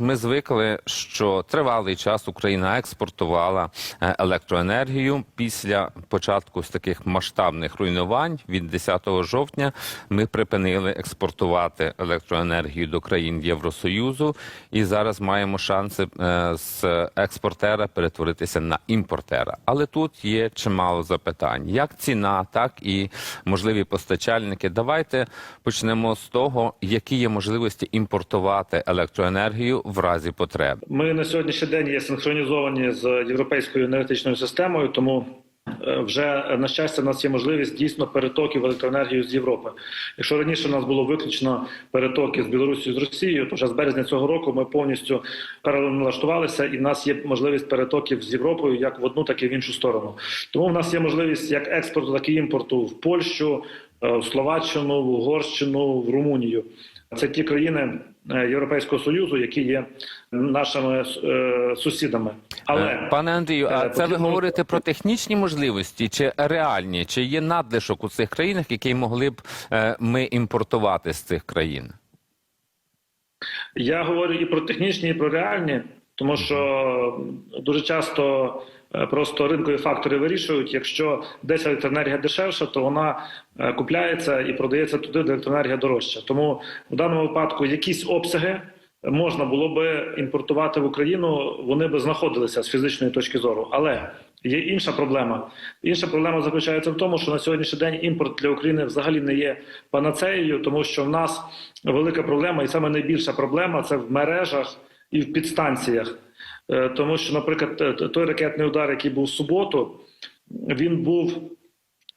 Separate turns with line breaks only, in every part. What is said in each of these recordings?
Ми звикли, що тривалий час Україна експортувала е, електроенергію. Після початку з таких масштабних руйнувань від 10 жовтня ми припинили експортувати електроенергію до країн Євросоюзу, і зараз маємо шанси е, з експортера перетворитися на імпортера. Але тут є чимало запитань: як ціна, так і можливі постачальники. Давайте почнемо з того, які є можливості імпортувати електроенергію в разі потреби.
Ми на сьогоднішній день є синхронізовані з європейською енергетичною системою, тому е, вже е, на щастя, в нас є можливість дійсно перетоків електроенергії з Європи. Якщо раніше у нас було виключно перетоки з Білорусі з Росією, то вже з березня цього року ми повністю переналаштувалися, і в нас є можливість перетоків з Європою як в одну, так і в іншу сторону. Тому в нас є можливість як експорту, так і імпорту в Польщу, е, в Словаччину, в Угорщину, в Румунію. Це ті країни Європейського союзу, які є нашими е, сусідами. Але
Е, Пане Андрію, а
е,
це ви говорите про технічні можливості чи реальні? Чи є надлишок у цих країнах, який могли б е, ми імпортувати з цих країн?
Я говорю і про технічні, і про реальні, тому що дуже часто е, просто ринкові фактори вирішують. Якщо десь електроенергія дешевша, то вона е, купляється і продається туди, де електроенергія дорожча. Тому в даному випадку якісь обсяги. Можна було би імпортувати в Україну, вони би знаходилися з фізичної точки зору. Але є інша проблема. Інша проблема заключається в тому, що на сьогоднішній день імпорт для України взагалі не є панацеєю, тому що в нас велика проблема, і саме найбільша проблема це в мережах і в підстанціях. Е, Тому що, наприклад, той ракетний удар, який був в суботу, він був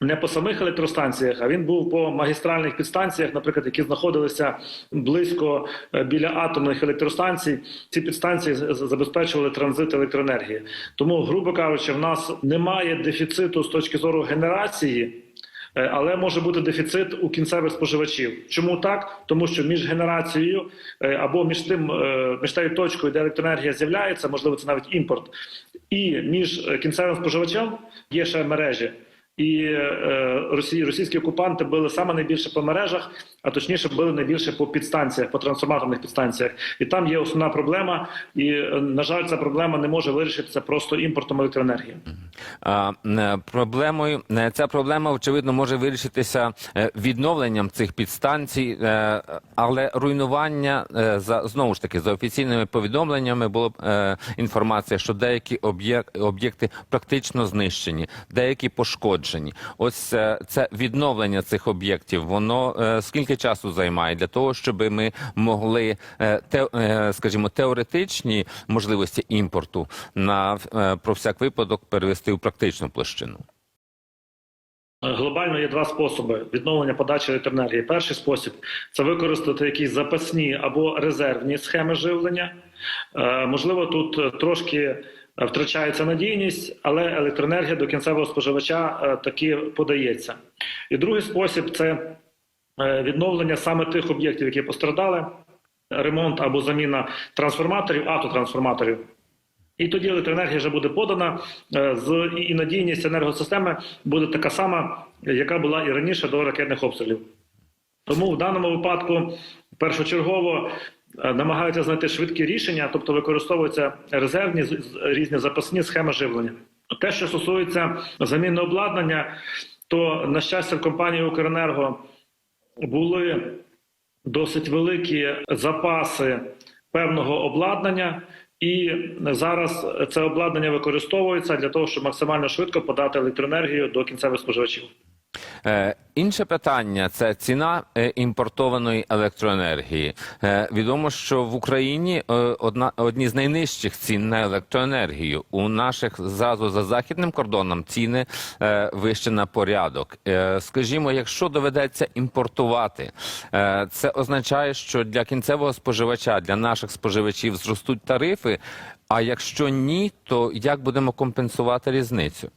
не по самих електростанціях, а він був по магістральних підстанціях, наприклад, які знаходилися близько е, біля атомних електростанцій. Ці підстанції забезпечували транзит електроенергії. Тому, грубо кажучи, в нас немає дефіциту з точки зору генерації. Е, Але може бути дефіцит у кінцевих споживачів. Чому так? Тому що між генерацією е, або між тим е, між тією точкою, де електроенергія з'являється, можливо, це навіть імпорт, і між кінцевим споживачем є ще мережі. І е, росі, російські окупанти били саме найбільше по мережах, а точніше били найбільше по підстанціях, по трансформаторних підстанціях. І там є основна проблема. І на жаль, ця проблема не може вирішитися просто імпортом електроенергії.
А, е, Проблемою е, ця проблема очевидно може вирішитися е, відновленням цих підстанцій, але руйнування за знову ж таки за офіційними повідомленнями було інформація, що деякі об'єкти практично знищені, деякі пошкоджені. Ось це відновлення цих об'єктів. Воно е, скільки часу займає для того, щоб ми могли е, те, е, скажімо, теоретичні можливості імпорту на е, про всяк випадок перевести у практичну площину.
Глобально є два способи відновлення подачі електроенергії. Перший спосіб це використати якісь запасні або резервні схеми живлення. Можливо, тут трошки втрачається надійність, але електроенергія до кінцевого споживача таки подається. І другий спосіб це відновлення саме тих об'єктів, які пострадали, ремонт або заміна трансформаторів, автотрансформаторів. І тоді електроенергія вже буде подана е, з і- надійність енергосистеми буде така сама, яка була і раніше до ракетних обстрілів. Тому в даному випадку першочергово е, намагаються знайти швидкі рішення, тобто використовуються резервні різні запасні схеми живлення. Те, що стосується заміни обладнання, то на щастя в компанії Укренерго були досить великі запаси певного обладнання, і зараз це обладнання використовується для того, щоб максимально швидко подати електроенергію до кінцевих споживачів.
Е, інше питання це ціна е, імпортованої електроенергії. Е, відомо, що в Україні одна одні з найнижчих цін на електроенергію. У наших зразу за західним кордоном ціни вище на порядок. Скажімо, якщо доведеться імпортувати, це означає, що для кінцевого споживача, для наших споживачів зростуть тарифи. А якщо ні, то як будемо компенсувати різницю?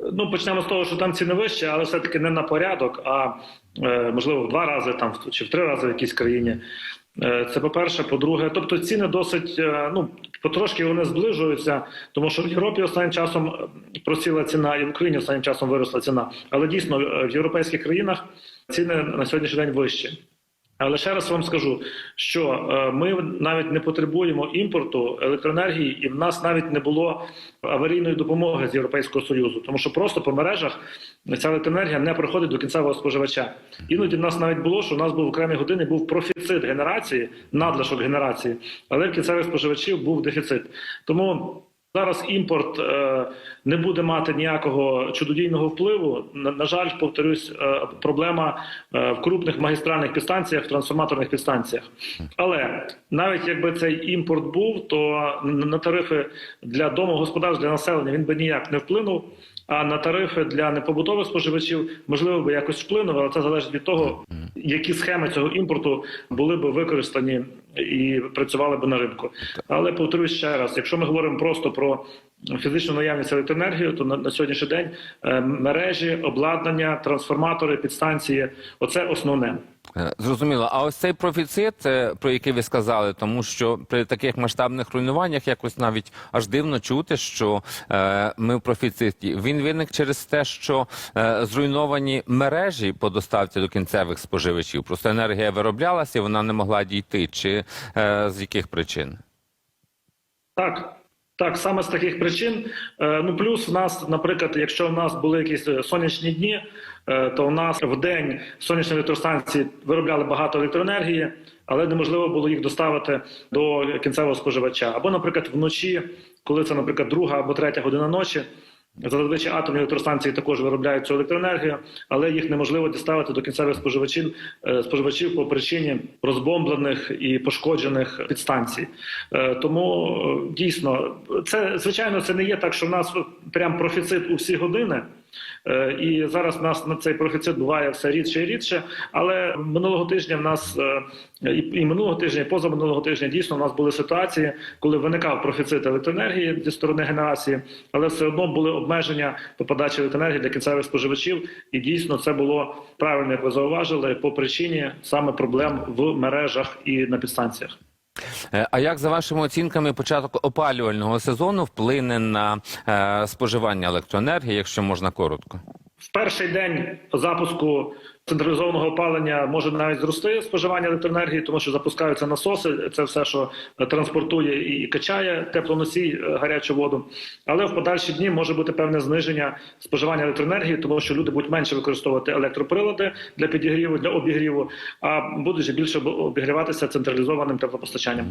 Ну почнемо з того, що там ціни вищі, але все-таки не на порядок, а е, можливо в два рази там чи в три рази в якійсь країні. Е, Це по-перше, по-друге, тобто ціни досить е, ну потрошки вони зближуються, тому що в Європі останнім часом просіла ціна, і в Україні останнім часом виросла ціна. Але дійсно в європейських країнах ціни на сьогоднішній день вищі. Але ще раз вам скажу, що е, ми навіть не потребуємо імпорту електроенергії, і в нас навіть не було аварійної допомоги з Європейського союзу, тому що просто по мережах ця електроенергія не проходить до кінцевого споживача. Іноді в нас навіть було, що в нас був окремі години був профіцит генерації, надлишок генерації, але в кінцевих споживачів був дефіцит. Тому Зараз імпорт е, не буде мати ніякого чудодійного впливу. На, жаль, повторюсь, е, проблема е, в крупних магістральних підстанціях, трансформаторних підстанціях. Але навіть якби цей імпорт був, то на тарифи для домогосподарств, для населення він би ніяк не вплинув. А на тарифи для непобутових споживачів можливо би якось вплинув, але це залежить від того, які схеми цього імпорту були б використані і працювали б на ринку. Але повторюсь ще раз: якщо ми говоримо просто про фізичну наявність електроенергії, то на, на сьогоднішній день е, мережі, обладнання, трансформатори, підстанції оце основне.
Е, Зрозуміло. А ось цей профіцит, е, про який ви сказали, тому що при таких масштабних руйнуваннях якось навіть аж дивно чути, що е, ми в профіциті. Він виник через те, що е, зруйновані мережі по доставці до кінцевих споживачів. Просто енергія вироблялася, і вона не могла дійти. Чи е, з яких причин?
Так. Так, саме з таких причин. Е, Ну плюс в нас, наприклад, якщо в нас були якісь е, сонячні дні, е, то у нас в день сонячні електростанції виробляли багато електроенергії, але неможливо було їх доставити до кінцевого споживача. Або, наприклад, вночі, коли це, наприклад, друга або третя година ночі. Зазвичай атомні електростанції також виробляють цю електроенергію, але їх неможливо діставити до кінцевих споживачів е, споживачів по причині розбомблених і пошкоджених підстанцій. Е, Тому е, дійсно це звичайно це не є так, що в нас прям профіцит у всі години. Е, І зараз нас на цей профіцит буває все рідше і рідше. Але минулого тижня в нас е, і, минулого тижня, і позаминулого тижня дійсно в нас були ситуації, коли виникав профіцит електроенергії зі сторони генерації, але все одно були обмеження по подачі електроенергії для кінцевих споживачів. І дійсно це було правильно, як ви зауважили, по причині саме проблем в мережах і на підстанціях.
Е, А як за вашими оцінками початок опалювального сезону вплине на е, споживання електроенергії, якщо можна коротко?
В перший день запуску централізованого опалення може навіть зрости споживання електроенергії, тому що запускаються насоси. Це все, що транспортує і качає теплоносій е, гарячу воду. Але в подальші дні може бути певне зниження споживання електроенергії, тому що люди будуть менше використовувати електроприлади для підігріву, для обігріву, а будуть більше обігріватися централізованим теплопостачанням.